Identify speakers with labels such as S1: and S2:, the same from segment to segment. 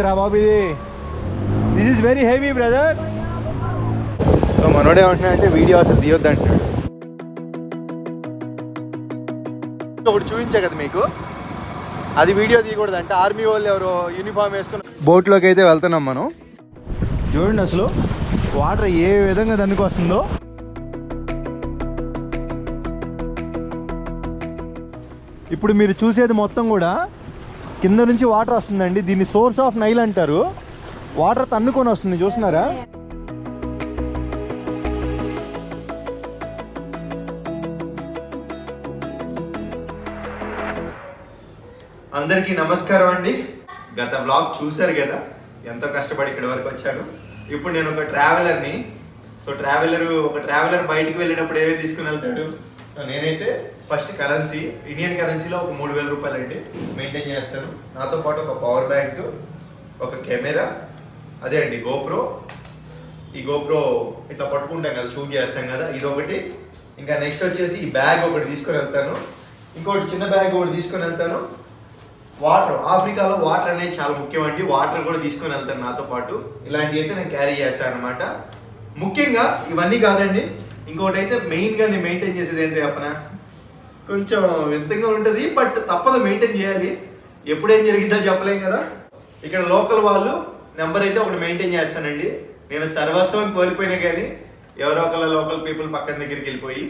S1: ఏంట్రా బాబు ఇది? This is very heavy brother so మనోడే ఏమంటున్నాడంటే వీడియో అసలు తీయొద్దు అంటున్నాడు ఒకటి చూపించా కదా మీకు? అది వీడియో తీయకూడదు అంటే ఆర్మీ వాళ్ళు ఎవరో యూనిఫామ్ వేసుకుని బోట్లోకి అయితే వెళ్తున్నాం మనం. చూడండి అసలు. వాటర్ ఏ విధంగా దానికి వస్తుందో. ఇప్పుడు మీరు చూసేది మొత్తం కూడా కింద నుంచి వాటర్ వస్తుందండి. దీన్ని సోర్స్ ఆఫ్ నైల్ అంటారు. వాటర్ తన్నుకొని వస్తుంది చూస్తున్నారా? అందరికీ నమస్కారం అండి. గత బ్లాగ్ చూశారు కదా? ఎంతో కష్టపడి ఇక్కడ వరకు వచ్చాను. ఇప్పుడు నేను ఒక ట్రావెలర్ని సో ట్రావెలర్ ఒక ట్రావెలర్ బయటికి వెళ్ళేటప్పుడు ఏమేమి తీసుకుని వెళ్తాడు? సో నేనైతే ఫస్ట్ కరెన్సీ ఇండియన్ కరెన్సీలో ఒక మూడు వేల రూపాయలు అండి మెయింటైన్ చేస్తాను. నాతో పాటు ఒక పవర్ బ్యాంక్ ఒక కెమెరా అదే అండి గోప్రో. ఈ గోప్రో ఇట్లా పట్టుకుంటాం కదా షూట్ చేస్తాం కదా ఇది ఒకటి ఇంకా నెక్స్ట్ వచ్చేసి ఈ బ్యాగ్ ఒకటి తీసుకొని వెళ్తాను. ఇంకోటి చిన్న బ్యాగ్ ఒకటి తీసుకొని వెళ్తాను. వాటర్ ఆఫ్రికాలో వాటర్ అనేది చాలా ముఖ్యం అండి వాటర్ కూడా తీసుకొని వెళ్తాను నాతో పాటు. ఇలాంటివి అయితే నేను క్యారీ చేస్తాను అనమాట ముఖ్యంగా ఇవన్నీ కాదండి. ఇంకోటి అయితే మెయిన్గా నేను మెయింటైన్ చేసేది ఏంటి చెప్పన కొంచెం వింతంగా ఉంటుంది బట్ తప్పదు మెయింటైన్ చేయాలి. ఎప్పుడేం జరిగిద్దో చెప్పలేం కదా. ఇక్కడ లోకల్ వాళ్ళు నెంబర్ అయితే ఒకటి మెయింటైన్ చేస్తానండి. నేను సర్వస్వం కోల్పోయినా కానీ ఎవరో ఒకళ్ళ లోకల్ పీపుల్ పక్కన దగ్గరికి వెళ్ళిపోయి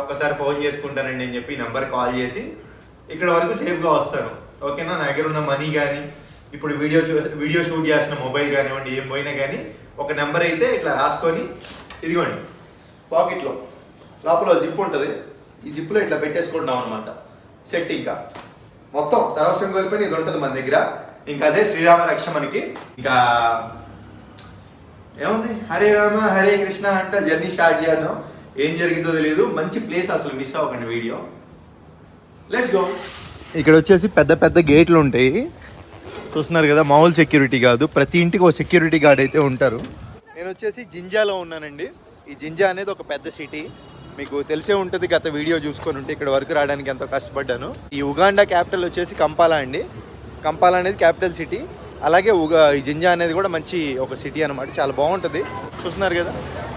S1: ఒక్కసారి ఫోన్ చేసుకుంటానండి అని చెప్పి నెంబర్ కాల్ చేసి ఇక్కడ వరకు సేఫ్గా వస్తాను. ఓకేనా నా? దగ్గర ఉన్న మనీ కానీ ఇప్పుడు వీడియో చూ వీడియో షూట్ చేసిన మొబైల్ కానివ్వండి ఏం పోయినా కానీ ఒక నెంబర్ అయితే ఇట్లా రాసుకొని ఇదిగోండి. పాకెట్లో. లోపల జిప్ ఉంటుంది. ఈ జిప్లో ఇట్లా పెట్టేసుకుంటాం అనమాట సెట్ ఇంకా. మొత్తం సర్వస్వం కోల్పోయి ఇది ఉంటుంది మన దగ్గర. ఇంకా అదే శ్రీరామ రక్ష మనకి ఇంకా ఏముంది? హరే రామ హరే కృష్ణ అంటే జర్నీ స్టార్ట్ చేద్దాం. ఏం జరిగిందో తెలియదు మంచి ప్లేస్ అసలు మిస్ అవ్వకండి వీడియో. లెట్స్ గో ఇక్కడ వచ్చేసి పెద్ద పెద్ద గేట్లు ఉంటాయి. చూస్తున్నారు కదా మామూలు సెక్యూరిటీ కాదు. ప్రతి ఇంటికి ఒక సెక్యూరిటీ గార్డ్ అయితే ఉంటారు. నేను వచ్చేసి జింజాలో ఉన్నానండి. ఈ జింజా అనేది ఒక పెద్ద సిటీ మీకు తెలిసే ఉంటుంది గత వీడియో చూసుకొని ఉంటే ఇక్కడ వరకు రావడానికి ఎంతో కష్టపడ్డాను. ఈ ఉగాండా క్యాపిటల్ వచ్చేసి కంపాలా అండి. కంపాలా అనేది క్యాపిటల్ సిటీ అలాగే ఉగా ఈ జింజా అనేది కూడా మంచి ఒక సిటీ అనమాట చాలా బాగుంటుంది. చూస్తున్నారు కదా?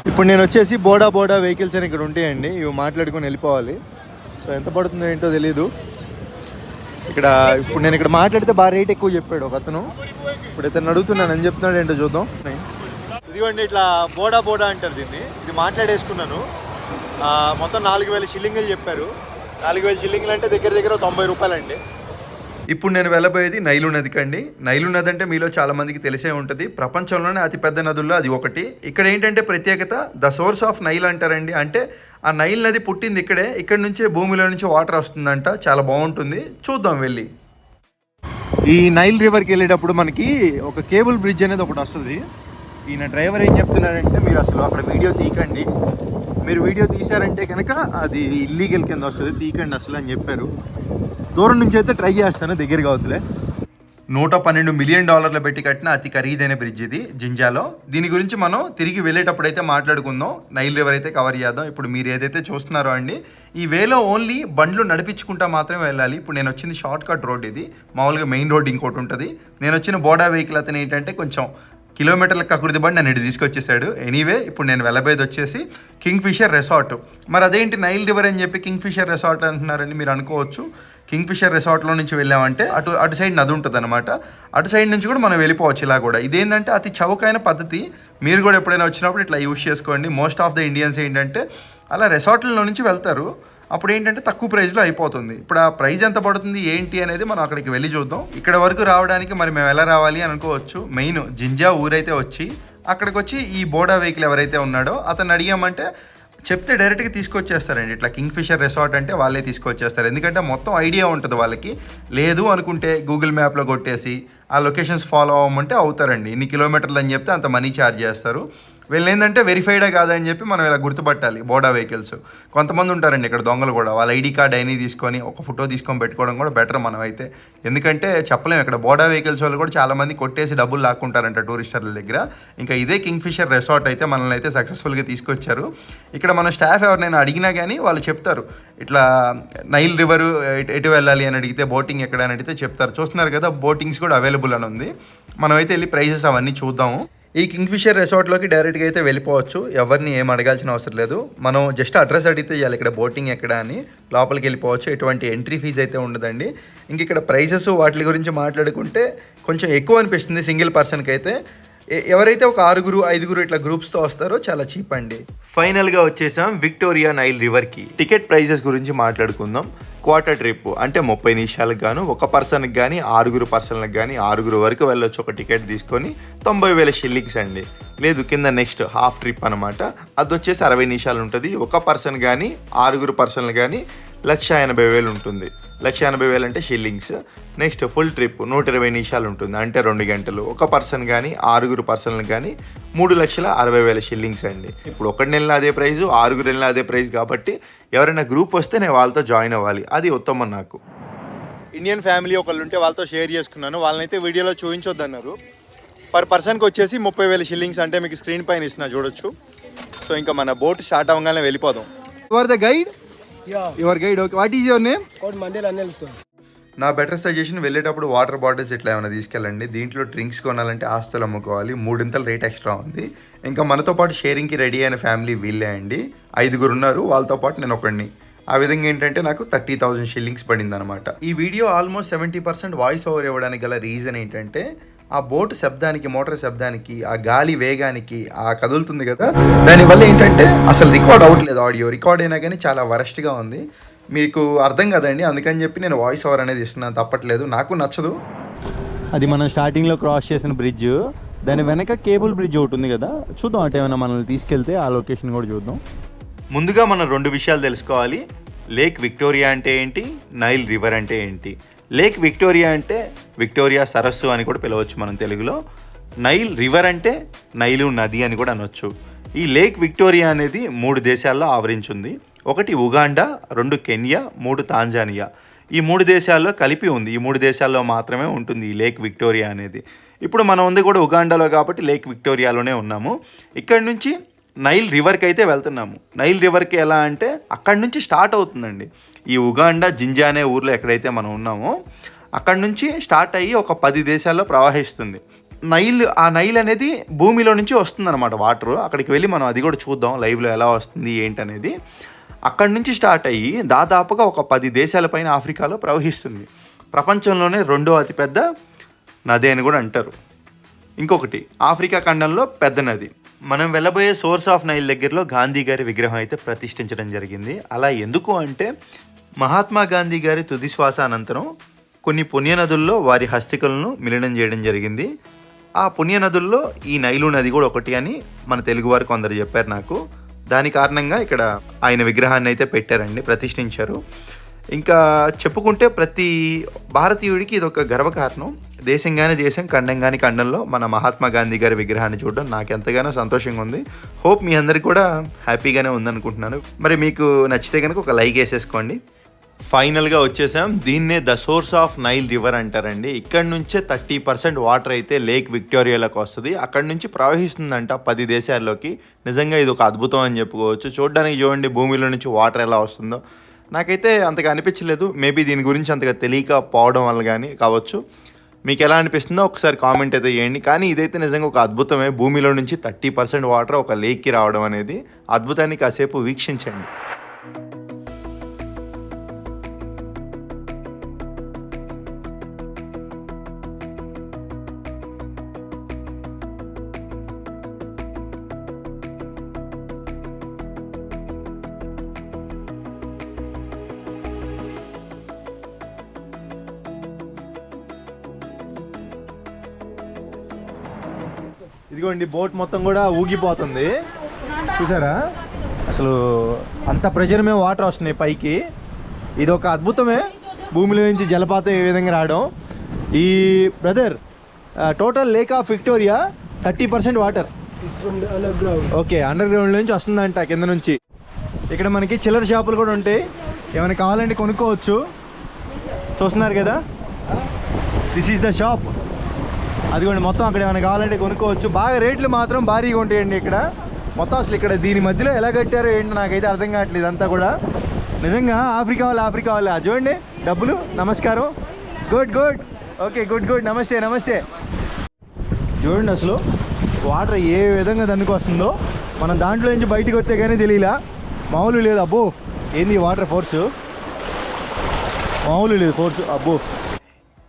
S1: ఇప్పుడు నేను వచ్చేసి బోడా బోడా వెహికల్స్ అని ఇక్కడ ఉంటాయండి. ఇవి మాట్లాడుకొని వెళ్ళిపోవాలి. సో ఎంత పడుతుందో ఏంటో తెలీదు. ఇక్కడ ఇప్పుడు నేను ఇక్కడ మాట్లాడితే బాగా రేట్ ఎక్కువ చెప్పాడు ఒక అతను. ఇప్పుడు ఇతను అడుగుతున్నాను అని చెప్తున్నాడు ఏంటో చూద్దాం. ఇదిగోండి ఇట్లా బోడా బోడా అంటారు దీన్ని. ఇది మాట్లాడేసుకున్నాను. ఆ, మొత్తం నాలుగు వేల షిల్లింగులు చెప్పారు. నాలుగు వేల షిల్లింగులు అంటే దగ్గర దగ్గర తొంభై రూపాయలు అండి ఇప్పుడు నేను వెళ్ళబోయేది నైలు నదికి అండి నైలు నది అంటే మీలో చాలా మందికి తెలిసే ఉంటుంది. ప్రపంచంలోనే అతిపెద్ద నదుల్లో అది ఒకటి. ఇక్కడ ఏంటంటే ప్రత్యేకత ద సోర్స్ ఆఫ్ నైల్ అంటారండి. అంటే ఆ నైల్ నది పుట్టింది ఇక్కడే. ఇక్కడ నుంచే భూమిలో నుంచి వాటర్ వస్తుందంట. చాలా బాగుంటుంది. చూద్దాం వెళ్ళి. ఈ నైల్ రివర్కి వెళ్ళేటప్పుడు మనకి ఒక కేబుల్ బ్రిడ్జ్ అనేది ఒకటి వస్తుంది. ఈయన డ్రైవర్ ఏం చెప్తున్నారంటే మీరు అసలు అక్కడ వీడియో తీయకండి. మీరు వీడియో తీశారంటే కనుక అది ఇల్లీగల్ కింద వస్తుంది. తీయకండి అసలు అని చెప్పారు. దూరం నుంచి అయితే ట్రై చేస్తాను దగ్గరగా వద్దులే. నూట పన్నెండు మిలియన్ డాలర్లు పెట్టి కట్టిన అతి ఖరీదైన బ్రిడ్జ్ ఇది జింజాలో. దీని గురించి మనం తిరిగి వెళ్ళేటప్పుడు అయితే మాట్లాడుకుందాం. నైల్ రివర్ అయితే కవర్ చేద్దాం. ఇప్పుడు మీరు ఏదైతే చూస్తున్నారో అండి ఈ వేలో ఓన్లీ బండ్లు నడిపించుకుంటా మాత్రమే వెళ్ళాలి. ఇప్పుడు నేను వచ్చింది షార్ట్ కట్ రోడ్ ఇది. మామూలుగా మెయిన్ రోడ్ ఇంకోటి ఉంటుంది. నేను వచ్చిన బోడా వెహికల్ అతను ఏంటంటే కొంచెం కిలోమీటర్ల కకృతి బండి నన్ను ఇటు తీసుకొచ్చేసాడు. ఎనీవే ఇప్పుడు నేను వెళ్ళబోయేది వచ్చేసి కింగ్ ఫిషర్ రెసార్ట్ మరి అదేంటి నైల్ రివర్ అని చెప్పి కింగ్ ఫిషర్ రెసార్ట్ అంటున్నారని మీరు అనుకోవచ్చు. కింగ్ ఫిషర్ రిసార్ట్లో నుంచి వెళ్ళామంటే అటు అటు సైడ్ నది ఉంటుంది అనమాట అటు సైడ్ నుంచి కూడా మనం వెళ్ళిపోవచ్చు ఇలా కూడా. ఇదేంటంటే అతి చౌకైన పద్ధతి. మీరు కూడా ఎప్పుడైనా వచ్చినప్పుడు ఇట్లా యూస్ చేసుకోండి. మోస్ట్ ఆఫ్ ద ఇండియన్స్ ఏంటంటే అలా రిసార్ట్లలో నుంచి వెళ్తారు. అప్పుడు ఏంటంటే తక్కువ ప్రైస్లో అయిపోతుంది. ఇప్పుడు ఆ ప్రైస్ ఎంత పడుతుంది ఏంటి అనేది మనం అక్కడికి వెళ్ళి చూద్దాం. ఇక్కడ వరకు రావడానికి మరి మేము ఎలా రావాలి అని అనుకోవచ్చు. మెయిన్ జింజా ఊరైతే వచ్చి అక్కడికి వచ్చి ఈ బోడా వెహికల్ ఎవరైతే ఉన్నాడో అతను అడిగామంటే చెప్తే డైరెక్ట్గా తీసుకొచ్చేస్తారండి. ఇట్లా కింగ్ ఫిషర్ రిసార్ట్ అంటే వాళ్ళే తీసుకొచ్చేస్తారు. ఎందుకంటే మొత్తం ఐడియా ఉంటుంది వాళ్ళకి. లేదు అనుకుంటే గూగుల్ మ్యాప్లో కొట్టేసి ఆ లొకేషన్స్ ఫాలో అవ్వమంటే అవుతారండి. ఇన్ని కిలోమీటర్లు అని చెప్తే అంత మనీ ఛార్జ్ చేస్తారు. వీళ్ళు ఏంటంటే వెరిఫైడే కాదని చెప్పి మనం ఇలా గుర్తుపట్టాలి బోడా వెహికల్స్. కొంతమంది ఉంటారండి ఇక్కడ దొంగలు కూడా వాళ్ళ ఐడి కార్డ్ అయినా తీసుకొని ఒక ఫోటో తీసుకొని పెట్టుకోవడం కూడా బెటర్ మనం అయితే ఎందుకంటే చెప్పలేము ఇక్కడ బోడా వెహికల్స్ వాళ్ళు కూడా చాలామంది కొట్టేసి డబ్బులు లాక్కుంటారంట టూరిస్టర్ల దగ్గర. ఇంకా ఇదే కింగ్ ఫిషర్ రిసార్ట్ అయితే మనల్ని అయితే సక్సెస్ఫుల్గా తీసుకొచ్చారు. ఇక్కడ మన స్టాఫ్ ఎవరినైనా అడిగినా కానీ వాళ్ళు చెప్తారు. ఇట్లా నైల్ రివర్ ఎటు వెళ్ళాలి అని అడిగితే బోటింగ్ ఎక్కడ అని అడిగితే చెప్తారు. చూస్తున్నారు కదా బోటింగ్స్ కూడా అవైలబుల్ అని ఉంది. మనం అయితే వెళ్ళి ప్రైజెస్ అవన్నీ చూద్దాము. ఈ కింగ్ఫిషర్ రిసార్ట్లోకి డైరెక్ట్గా అయితే వెళ్ళిపోవచ్చు. ఎవరిని ఏం అడగాల్సిన అవసరం లేదు. మనం జస్ట్ అడ్రస్ అడిగితే చాలు ఇక్కడ బోటింగ్ ఎక్కడ అని లోపలికి వెళ్ళిపోవచ్చు. ఎటువంటి ఎంట్రీ ఫీజు అయితే ఉండదండి. ఇంక ఇక్కడ ప్రైసెస్ వాటి గురించి మాట్లాడుకుంటే కొంచెం ఎక్కువ అనిపిస్తుంది సింగిల్ పర్సన్కి అయితే. ఎవరైతే ఒక ఆరుగురు ఐదుగురు ఇట్లా గ్రూప్స్తో వస్తారో చాలా చీప్ అండి. ఫైనల్గా వచ్చేసాం విక్టోరియా నైల్ రివర్కి. టికెట్ ప్రైజెస్ గురించి మాట్లాడుకుందాం. క్వార్టర్ ట్రిప్ అంటే ముప్పై నిమిషాలకు గాను ఒక పర్సన్కి కానీ ఆరుగురు పర్సన్లకు కానీ ఆరుగురు వరకు వెళ్ళొచ్చు ఒక టికెట్ తీసుకొని తొంభై వేల షిల్లింగ్స్ అండి. లేదు కింద నెక్స్ట్ హాఫ్ ట్రిప్ అనమాట అది వచ్చేసి అరవై నిమిషాలు ఉంటుంది. ఒక పర్సన్ కానీ ఆరుగురు పర్సన్లు కానీ లక్ష ఎనభై వేలు ఉంటుంది. లక్ష ఎనభై వేలు అంటే షిల్లింగ్స్ నెక్స్ట్ ఫుల్ ట్రిప్ నూట ఇరవై నిమిషాలు ఉంటుంది. అంటే రెండు గంటలు. ఒక పర్సన్ కానీ ఆరుగురు పర్సన్లు కానీ మూడు లక్షల అరవై వేల షిల్లింగ్స్ అండి. ఇప్పుడు ఒకటి నెల అదే ప్రైస్ ఆరుగురు నెలల అదే ప్రైస్ కాబట్టి ఎవరైనా గ్రూప్ వస్తే నేను వాళ్ళతో జాయిన్ అవ్వాలి. అది ఉత్తమం నాకు. ఇండియన్ ఫ్యామిలీ ఒకళ్ళు ఉంటే వాళ్ళతో షేర్ చేసుకున్నాను. వాళ్ళనైతే వీడియోలో చూపించొద్దన్నారు. పర్ పర్సన్కి వచ్చేసి ముప్పై వేల షిల్లింగ్స్ అంటే మీకు స్క్రీన్ పైన ఇస్తున్నా చూడొచ్చు. సో ఇంకా మన బోట్ స్టార్ట్ అవ్వగానే వెళ్ళిపోదాం. Your the guide your guide okay what is your name
S2: called Mandela Nelson.
S1: నా బెటర్ సజెషన్ వెళ్ళేటప్పుడు వాటర్ బాటిల్స్ ఇట్లా ఏమైనా తీసుకెళ్ళండి. దీంట్లో డ్రింక్స్ కొనాలంటే ఆస్తులు అమ్ముకోవాలి. మూడింతలు రేట్ ఎక్స్ట్రా ఉంది. ఇంకా మనతో పాటు షేరింగ్కి రెడీ అయిన ఫ్యామిలీ వీళ్ళే అండి. ఐదుగురు ఉన్నారు. వాళ్ళతో పాటు నేను ఒకడిని. ఆ విధంగా ఏంటంటే నాకు థర్టీ థౌజండ్ షిల్లింగ్స్ పడింది అనమాట ఈ video almost seventy percent voice over ఇవ్వడానికి గల రీజన్ ఏంటంటే ఆ బోట్ శబ్దానికి మోటార్ శబ్దానికి ఆ గాలి వేగానికి ఆ కదులుతుంది కదా దానివల్ల ఏంటంటే అసలు రికార్డ్ అవ్వట్లేదు ఆడియో రికార్డ్ అయినా కానీ చాలా వరస్ట్గా ఉంది. మీకు అర్థం కదండి. అందుకని చెప్పి నేను వాయిస్ ఓవర్ అనేది ఇస్తున్నాను తప్పట్లేదు. నాకు నచ్చదు.
S3: అది మనం స్టార్టింగ్లో క్రాస్ చేసిన బ్రిడ్జ్ దాని వెనక కేబుల్ బ్రిడ్జ్ ఒకటి ఉంది కదా. చూద్దాం అంటే ఏమైనా మనల్ని తీసుకెళ్తే ఆ లొకేషన్ కూడా చూద్దాం.
S1: ముందుగా మనం రెండు విషయాలు తెలుసుకోవాలి. లేక్ విక్టోరియా అంటే ఏంటి? నైల్ రివర్ అంటే ఏంటి? లేక్ విక్టోరియా అంటే విక్టోరియా సరస్సు అని కూడా పిలవచ్చు మనం తెలుగులో. నైల్ రివర్ అంటే నైలు నది అని కూడా అనొచ్చు. ఈ లేక్ విక్టోరియా అనేది మూడు దేశాల్లో ఆవరించింది. ఒకటి ఉగాండా రెండు కెన్యా మూడు తాంజానియా. ఈ మూడు దేశాల్లో కలిపి ఉంది. ఈ మూడు దేశాల్లో మాత్రమే ఉంటుంది ఈ లేక్ విక్టోరియా అనేది. ఇప్పుడు మనం ఉంది కూడా ఉగాండాలో కాబట్టి లేక్ విక్టోరియాలోనే ఉన్నాము. ఇక్కడ నుంచి నైల్ రివర్కి అయితే వెళ్తున్నాము. నైల్ రివర్కి ఎలా అంటే అక్కడి నుంచి స్టార్ట్ అవుతుందండి. ఈ ఉగాండా జింజా అనే ఊర్లో ఎక్కడైతే మనం ఉన్నామో అక్కడి నుంచి స్టార్ట్ అయ్యి ఒక పది దేశాల్లో ప్రవహిస్తుంది. నైల్ ఆ నైల్ అనేది భూమిలో నుంచి వస్తుందన్నమాట వాటర్. అక్కడికి వెళ్ళి మనం అది కూడా చూద్దాం లైవ్లో ఎలా వస్తుంది ఏంటనేది. అక్కడి నుంచి స్టార్ట్ అయ్యి దాదాపుగా ఒక పది దేశాలపైన ఆఫ్రికాలో ప్రవహిస్తుంది. ప్రపంచంలోనే రెండో అతిపెద్ద నది అని కూడా అంటారు. ఇంకొకటి ఆఫ్రికా ఖండంలో పెద్ద నది. మనం వెళ్ళబోయే సోర్స్ ఆఫ్ నైల్ దగ్గరలో గాంధీ గారి విగ్రహం అయితే ప్రతిష్ఠించడం జరిగింది. అలా ఎందుకు అంటే మహాత్మా గాంధీ గారి తుది శ్వాస అనంతరం కొన్ని పుణ్యనదుల్లో వారి హస్తికలను మిలనం చేయడం జరిగింది. ఆ పుణ్యనదుల్లో ఈ నైలు నది కూడా ఒకటి అని మన తెలుగు వారు కొందరు చెప్పారు నాకు. దాని కారణంగా ఇక్కడ ఆయన విగ్రహాన్ని అయితే పెట్టారండి ప్రతిష్ఠించారు. ఇంకా చెప్పుకుంటే ప్రతి భారతీయుడికి ఇది ఒక గర్వకారణం. దేశం కానీ దేశం ఖండం కానీ ఖండంలో మన మహాత్మా గాంధీ గారి విగ్రహాన్ని చూడడం నాకు ఎంతగానో సంతోషంగా ఉంది. హోప్ మీ అందరికి కూడా హ్యాపీగానే ఉందనుకుంటున్నాను. మరి మీకు నచ్చితే కనుక ఒక లైక్ వేసేసుకోండి. ఫైనల్గా వచ్చేసాం. దీన్నే the source of Nile river అంటారండి. ఇక్కడ నుంచే థర్టీ పర్సెంట్ వాటర్ అయితే లేక్ విక్టోరియాలోకి వస్తుంది. అక్కడ నుంచి ప్రవహిస్తుందంట పది దేశాల్లోకి. నిజంగా ఇది ఒక అద్భుతం అని చెప్పుకోవచ్చు. చూడడానికి చూడండి భూమిలో నుంచి వాటర్ ఎలా వస్తుందో. నాకైతే అంతగా అనిపించలేదు. మేబీ దీని గురించి అంతగా తెలియక పోవడం వల్ల కానీ కావచ్చు. మీకు ఎలా అనిపిస్తుందో ఒకసారి కామెంట్ అయితే చేయండి. కానీ ఇదైతే నిజంగా ఒక అద్భుతమే. భూమిలో నుంచి థర్టీ పర్సెంట్ వాటర్ ఒక లేక్కి రావడం అనేది అద్భుతాన్ని కాసేపు వీక్షించండి.
S3: బోట్ మొత్తం కూడా ఊగిపోతుంది. చూసారా? అసలు అంత ప్రెషర్ మేము వాటర్ వస్తున్నాయి పైకి. ఇది ఒక అద్భుతమే. భూమిలో నుంచి జలపాతం ఏ విధంగా రావడం. ఈ brother total lake of Victoria thirty percent water. Okay underground నుంచి వస్తుందంట కింద నుంచి. ఇక్కడ మనకి చిల్లర షాపులు కూడా ఉంటాయి. ఏమైనా కావాలంటే కొనుక్కోవచ్చు. చూస్తున్నారు కదా? దిస్ ఈజ్ ద షాప్ అదిగోండి మొత్తం అక్కడ ఏమైనా కావాలంటే కొనుక్కోవచ్చు. బాగా రేట్లు మాత్రం భారీగా ఉంటాయండి ఇక్కడ. మొత్తం అసలు ఇక్కడ దీని మధ్యలో ఎలా కట్టారో ఏంటో నాకైతే అర్థం కావట్లేదు అంతా కూడా. నిజంగా ఆఫ్రికా వాళ్ళు ఆఫ్రికా వాళ్ళు. చూడండి డబ్బులు నమస్కారం. Good good. Okay good good. నమస్తే నమస్తే.
S1: చూడండి అసలు వాటర్ ఏ విధంగా దానికి వస్తుందో మనం దాంట్లో నుంచి బయటికి వస్తే కానీ తెలియలా. మామూలు లేదు అబ్బో. ఏంది వాటర్ ఫోర్సు? మామూలు లేదు ఫోర్సు. అబ్బో.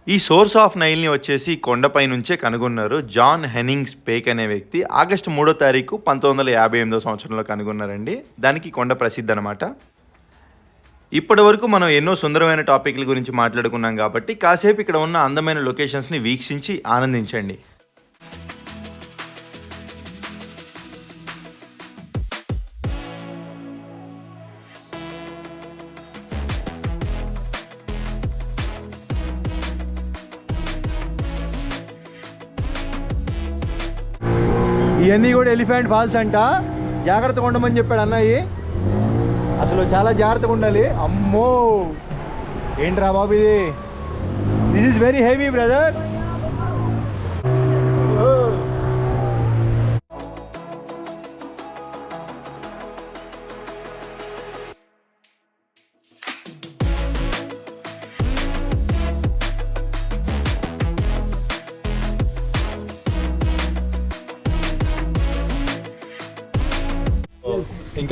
S4: ఈ సోర్స్ ఆఫ్ నైల్ని వచ్చేసి కొండపై నుంచే కనుగొన్నారు. జాన్ హెనింగ్స్ పేక్ అనే వ్యక్తి. ఆగస్టు మూడో తారీఖు పంతొమ్మిది వందల యాభై ఎనిమిదో సంవత్సరంలో కనుగొన్నారండి. దానికి కొండ ప్రసిద్ధి అనమాట ఇప్పటి వరకు మనం ఎన్నో సుందరమైన టాపిక్ల గురించి మాట్లాడుకున్నాం కాబట్టి కాసేపు ఇక్కడ ఉన్న అందమైన లొకేషన్స్ని వీక్షించి ఆనందించండి.
S1: ఇవన్నీ కూడా ఎలిఫెంట్ ఫాల్స్ అంట. జాగ్రత్తగా ఉండమని చెప్పాడు అన్నయ్య. అసలు చాలా జాగ్రత్తగా ఉండాలి. అమ్మో! ఏంట్రా బాబు ఇది? This is very heavy brother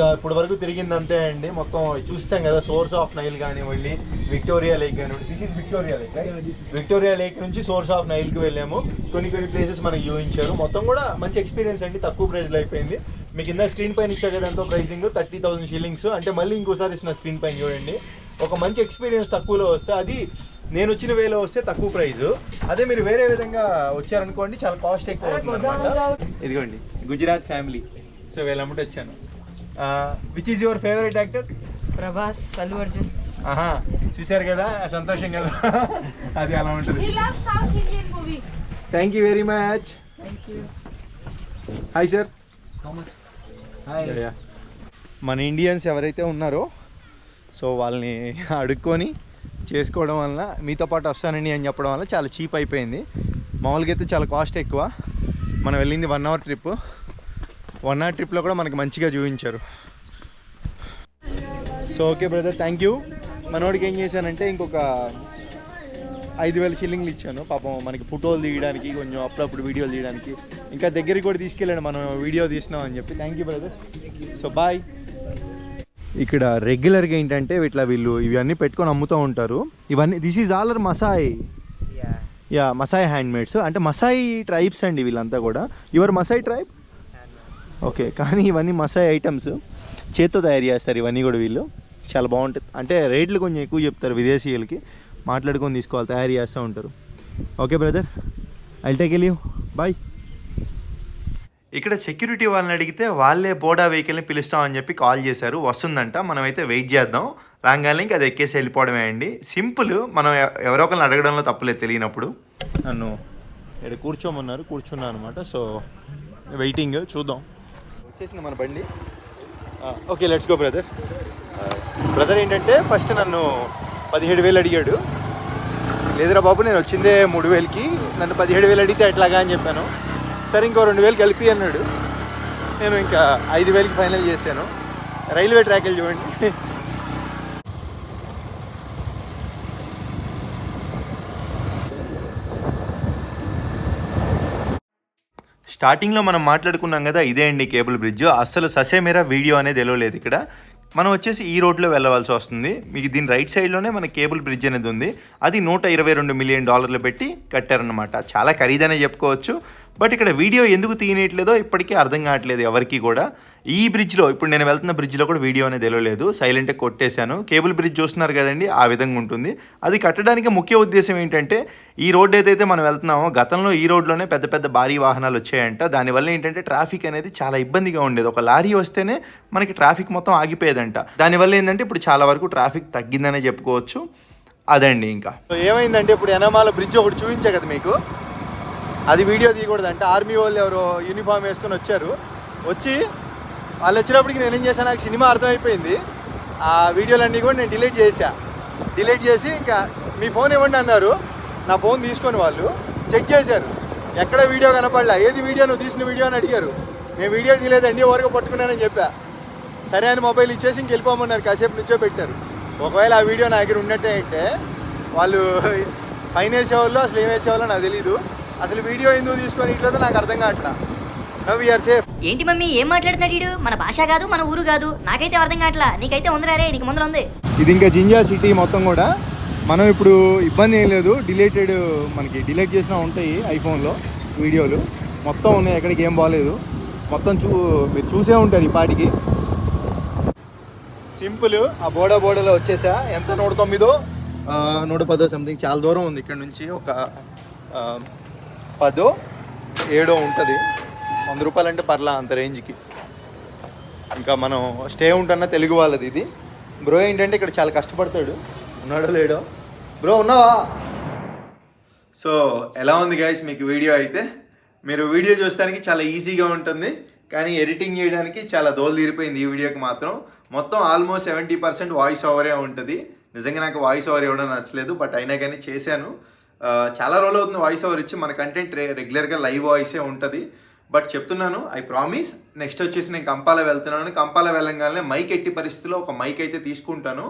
S1: ఇంకా ఇప్పటి వరకు తిరిగింది అంతే అండి. మొత్తం చూస్తాం కదా సోర్స్ ఆఫ్ నైల్ కానివ్వండి విక్టోరియా లేక్ కానివ్వండి this is Victoria lake Victoria lake నుంచి సోర్స్ ఆఫ్ నైల్కి వెళ్ళాము. కొన్ని కొన్ని ప్లేసెస్ మనకి చూపించారు. మొత్తం కూడా మంచి ఎక్స్పీరియన్స్ అండి. తక్కువ ప్రైస్లో అయిపోయింది. మీకు కింద స్క్రీన్ పైన ఇచ్చా కదా ఎంతో ప్రైసింగ్ థర్టీ థౌసండ్ షిల్లింగ్స్ అంటే మళ్ళీ ఇంకోసారి ఇస్తున్న స్క్రీన్ పైన చూడండి. ఒక మంచి ఎక్స్పీరియన్స్ తక్కువలో వస్తే అది నేను వచ్చిన వేలో వస్తే తక్కువ ప్రైస్ అదే మీరు వేరే విధంగా వచ్చారనుకోండి చాలా కాస్ట్ ఎక్కువ అవుతుంది అనమాట ఇదిగోండి గుజరాత్ ఫ్యామిలీ సో వీళ్ళమ్మటి వచ్చాను. Which is your favourite actor
S5: Prabhas Allu Arjun.
S1: ఆహా చూశారు కదా సంతోషం కదా. అది అలా ఉంటుంది.
S6: He loves South Indian movie.
S1: Thank you very much hi sir మన ఇండియన్స్ ఎవరైతే ఉన్నారో సో వాళ్ళని అడుక్కొని చేసుకోవడం వలన మీతో పాటు వస్తానండి అని చెప్పడం వల్ల చాలా చీప్ అయిపోయింది. మామూలుగా అయితే చాలా కాస్ట్ ఎక్కువ. మనం వెళ్ళింది one hour trip one hour ట్రిప్లో కూడా మనకి మంచిగా చూపించారు. So okay brother thank you మనోడికి ఏం చేశానంటే ఇంకొక ఐదు వేల షిల్లింగ్లు ఇచ్చాను. పాపం మనకి ఫోటోలు తీయడానికి కొంచెం అప్పుడప్పుడు వీడియోలు తీయడానికి ఇంకా దగ్గరికి కూడా తీసుకెళ్ళాడు మనం వీడియో తీసినాం అని చెప్పి. Thank you brother so bye ఇక్కడ రెగ్యులర్గా ఏంటంటే ఇట్లా వీళ్ళు ఇవన్నీ పెట్టుకొని అమ్ముతూ ఉంటారు. ఇవన్నీ this is all are Maasai yeah Maasai handmades అంటే మసాయి ట్రైబ్స్ అండి వీళ్ళంతా కూడా. యువర్ మసాయ్ ట్రైబ్ ఓకే కానీ ఇవన్నీ మసాయ్ ఐటమ్స్. చేత్తో తయారు చేస్తారు ఇవన్నీ కూడా వీళ్ళు. చాలా బాగుంటుంది అంటే రేట్లు కొంచెం ఎక్కువ చెప్తారు విదేశీయులకి మాట్లాడుకొని తీసుకోవాలి తయారు చేస్తూ ఉంటారు. Okay brother. I take you bye
S4: ఇక్కడ సెక్యూరిటీ వాళ్ళని అడిగితే వాళ్ళే బోడా వెహికల్ని పిలుస్తామని చెప్పి కాల్ చేశారు. వస్తుందంట. మనమైతే వెయిట్ చేద్దాం. రాగానే ఇంకా అది ఎక్కేసి వెళ్ళిపోవడమే అండి. సింపుల్ మనం ఎవరో ఒకరిని అడగడంలో తప్పలేదు తెలియనప్పుడు.
S1: నన్ను ఇక్కడ కూర్చోమన్నారు. కూర్చున్నాను అనమాట. సో వెయిటింగ్ చూద్దాం. వచ్చేసింది మన బండి. Okay let's go brother brother ఏంటంటే ఫస్ట్ నన్ను పదిహేడు వేలు అడిగాడు. లేదురా బాబు నేను వచ్చిందే మూడు వేలకి. నన్ను పదిహేడు వేలు అడిగితే ఎట్లాగా అని చెప్పాను. సరే ఇంకో రెండు వేలు కలిపి అన్నాడు. నేను ఇంకా ఐదు వేలకి ఫైనల్ చేశాను. రైల్వే ట్రాక్లు చూడండి.
S4: స్టార్టింగ్లో మనం మాట్లాడుకున్నాం కదా ఇదే అండి కేబుల్ బ్రిడ్జ్. అస్సలు ససేమేరా వీడియో అనేది తెలియలేదు ఇక్కడ. మనం వచ్చేసి ఈ రోడ్లో వెళ్ళవలసి వస్తుంది. మీకు దీని రైట్ సైడ్లోనే మన కేబుల్ బ్రిడ్జ్ అనేది ఉంది. అది నూట ఇరవై రెండు మిలియన్ డాలర్లు పెట్టి కట్టారనమాట చాలా ఖరీదనే చెప్పుకోవచ్చు. బట్ ఇక్కడ వీడియో ఎందుకు తీయట్లేదో ఇప్పటికీ అర్థం కావట్లేదు ఎవరికి కూడా. ఈ బ్రిడ్జ్లో ఇప్పుడు నేను వెళ్తున్న బ్రిడ్జ్లో కూడా వీడియో అనేది తెలియలేదు. సైలెంట్గా కొట్టేశాను. కేబుల్ బ్రిడ్జ్ చూస్తున్నారు కదండి ఆ విధంగా ఉంటుంది. అది కట్టడానికి ముఖ్య ఉద్దేశం ఏంటంటే ఈ రోడ్డు ఏదైతే మనం వెళ్తున్నామో గతంలో ఈ రోడ్లోనే పెద్ద పెద్ద భారీ వాహనాలు వచ్చాయంట. దానివల్ల ఏంటంటే ట్రాఫిక్ అనేది చాలా ఇబ్బందిగా ఉండేది. ఒక లారీ వస్తేనే మనకి ట్రాఫిక్ మొత్తం ఆగిపోయేదంట. దానివల్ల ఏంటంటే ఇప్పుడు చాలా వరకు ట్రాఫిక్ తగ్గిందనే చెప్పుకోవచ్చు. అదండి ఇంకా.
S1: ఏమైందంటే ఇప్పుడు ఎనమాల బ్రిడ్జ్ ఒకటి చూపించా కదా మీకు? అది వీడియో తీయకూడదంటే ఆర్మీ వాళ్ళు ఎవరో యూనిఫామ్ వేసుకొని వచ్చారు. వచ్చి వాళ్ళు వచ్చినప్పటికి నేను ఏం చేశాను? నాకు సినిమా అర్థమైపోయింది. ఆ వీడియోలన్నీ కూడా నేను డిలీట్ చేశా. డిలీట్ చేసి ఇంకా మీ ఫోన్ ఇవ్వండి అన్నారు. నా ఫోన్ తీసుకొని వాళ్ళు చెక్ చేశారు. ఎక్కడ వీడియో కనపడలే. ఏది వీడియో? నువ్వు తీసిన వీడియో అని అడిగారు. నేను వీడియో తీయలేదండి వరకు పట్టుకున్నానని చెప్పా. సరే అని మొబైల్ ఇచ్చేసి ఇంక వెళ్ళిపోమన్నారు. కాసేపు నుంచో పెట్టారు. ఒకవేళ ఆ వీడియో నా దగ్గర ఉన్నట్టే అయితే వాళ్ళు పైన వేసేవాళ్ళు అసలు ఏం వేసేవాళ్ళో నాకు తెలీదు.
S7: అసలు వీడియో ఎందుకు తీసుకొని ఇట్లేదో నాకు అర్థం కావట్లా. నవ్ వీఆర్ సేఫ్
S8: ఏంటి మమ్మీ ఏం మాట్లాడుతున్నాడు వీడు? మన భాష కాదు మన ఊరు కాదు. నాకైతే అర్థం కావట్లా. నీకైతే ఉందిరా రే నీకు ముందర ఉంది.
S1: ఇది ఇంకా జింజా సిటీ మొత్తం కూడా. మనం ఇప్పుడు ఇబ్బంది ఏం లేదు. డిలేటెడ్ మనకి డిలీట్ చేసినా ఉంటాయి ఐఫోన్లో వీడియోలు. మొత్తం ఉన్నాయి ఎక్కడికి ఏం బాగాలేదు మొత్తం చూ మీరు చూసే ఉంటారు ఈ పాటికి. సింపుల్ ఆ బోడా బోడలో వచ్చేసా. ఎంత? నూట తొమ్మిదో? నూట పదో సంథింగ్ చాలా దూరం ఉంది. ఇక్కడ నుంచి ఒక పదో ఏడో ఉంటుంది. వంద రూపాయలు అంటే పర్లా అంత రేంజ్కి. ఇంకా మనం స్టే ఉంటున్న తెలుగు వాళ్ళది ఇది. బ్రో ఏంటంటే ఇక్కడ చాలా కష్టపడతాడు. ఉన్నాడో లేడో? బ్రో ఉన్నావా? సో ఎలా ఉంది గాయస్ మీకు వీడియో అయితే? మీరు వీడియో చూస్తానికి చాలా ఈజీగా ఉంటుంది. కానీ ఎడిటింగ్ చేయడానికి చాలా దోలు తీరిపోయింది ఈ వీడియోకి మాత్రం. మొత్తం ఆల్మోస్ట్ సెవెంటీ పర్సెంట్ వాయిస్ ఓవరే ఉంటుంది. నిజంగా నాకు వాయిస్ ఓవర్ ఇవ్వడం నచ్చలేదు బట్ అయినా కానీ చేశాను. చాలా రోజులు అవుతుంది వాయిస్ ఓవర్ ఇచ్చి మన కంటెంట్ రెగ్యులర్గా లైవ్ వాయిసే ఉంటుంది. బట్ చెప్తున్నాను ఐ ప్రామిస్ నెక్స్ట్ వచ్చేసి నేను కంపాల వెళ్తున్నాను. కంపాల వెళ్ళంగానే మైక్ ఎట్టి పరిస్థితిలో ఒక మైక్ అయితే తీసుకుంటాను.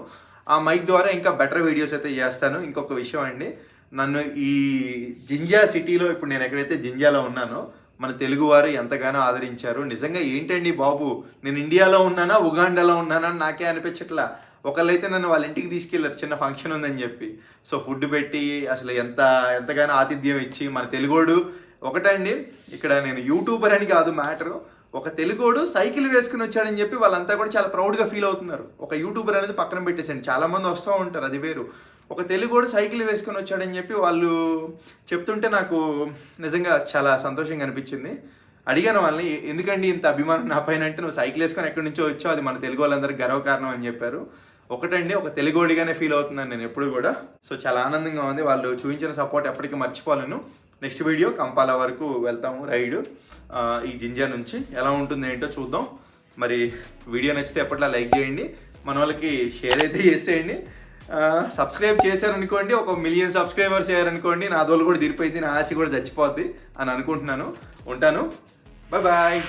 S1: ఆ మైక్ ద్వారా ఇంకా బెటర్ వీడియోస్ అయితే చేస్తాను. ఇంకొక విషయం అండి నన్ను ఈ జింజా సిటీలో ఇప్పుడు నేను ఎక్కడైతే జింజాలో ఉన్నానో మన తెలుగువారు ఎంతగానో ఆదరించారు. నిజంగా ఏంటండి బాబు నేను ఇండియాలో ఉన్నానా ఉగాండాలో ఉన్నానా నాకే అనిపించట్లా. ఒకళ్ళైతే నన్ను వాళ్ళ ఇంటికి తీసుకెళ్ళారు చిన్న ఫంక్షన్ ఉందని చెప్పి. సో ఫుడ్ పెట్టి అసలు ఎంత ఎంతగానో ఆతిథ్యం ఇచ్చి మన తెలుగోడు ఒకటండి ఇక్కడ నేను యూట్యూబర్ అని కాదు మ్యాటర్ ఒక తెలుగోడు సైకిల్ వేసుకుని వచ్చాడని చెప్పి వాళ్ళంతా కూడా చాలా ప్రౌడ్గా ఫీల్ అవుతున్నారు. ఒక యూట్యూబర్ అనేది పక్కన పెట్టేసండి చాలామంది వస్తూ ఉంటారు అది వేరు. ఒక తెలుగోడు సైకిల్ వేసుకుని వచ్చాడని చెప్పి వాళ్ళు చెప్తుంటే నాకు నిజంగా చాలా సంతోషంగా అనిపించింది. అడిగాను వాళ్ళని ఎందుకండి ఇంత అభిమానం నా పైన అంటే నువ్వు సైకిల్ వేసుకొని ఎక్కడి నుంచో వచ్చావు? అది మన తెలుగు వాళ్ళందరికీ గర్వకారణం అని చెప్పారు. ఒకటండి ఒక తెలుగోడిగానే ఫీల్ అవుతున్నాను నేను ఎప్పుడు కూడా. సో చాలా ఆనందంగా ఉంది. వాళ్ళు చూపించిన సపోర్ట్ ఎప్పటికీ మర్చిపోలేను. నెక్స్ట్ వీడియో కంపాల వరకు వెళ్తాము రైడ్. ఈ జింజా నుంచి. ఎలా ఉంటుంది ఏంటో చూద్దాం. మరి వీడియో నచ్చితే ఎప్పట్లా లైక్ చేయండి. మన వాళ్ళకి షేర్ అయితే చేసేయండి. సబ్స్క్రైబ్ చేశారనుకోండి ఒక మిలియన్ సబ్స్క్రైబర్స్ అయ్యారనుకోండి నా దోలు కూడా తీరిపోయింది నా ఆశ కూడా చచ్చిపోద్ది అని అనుకుంటున్నాను. ఉంటాను. Bye bye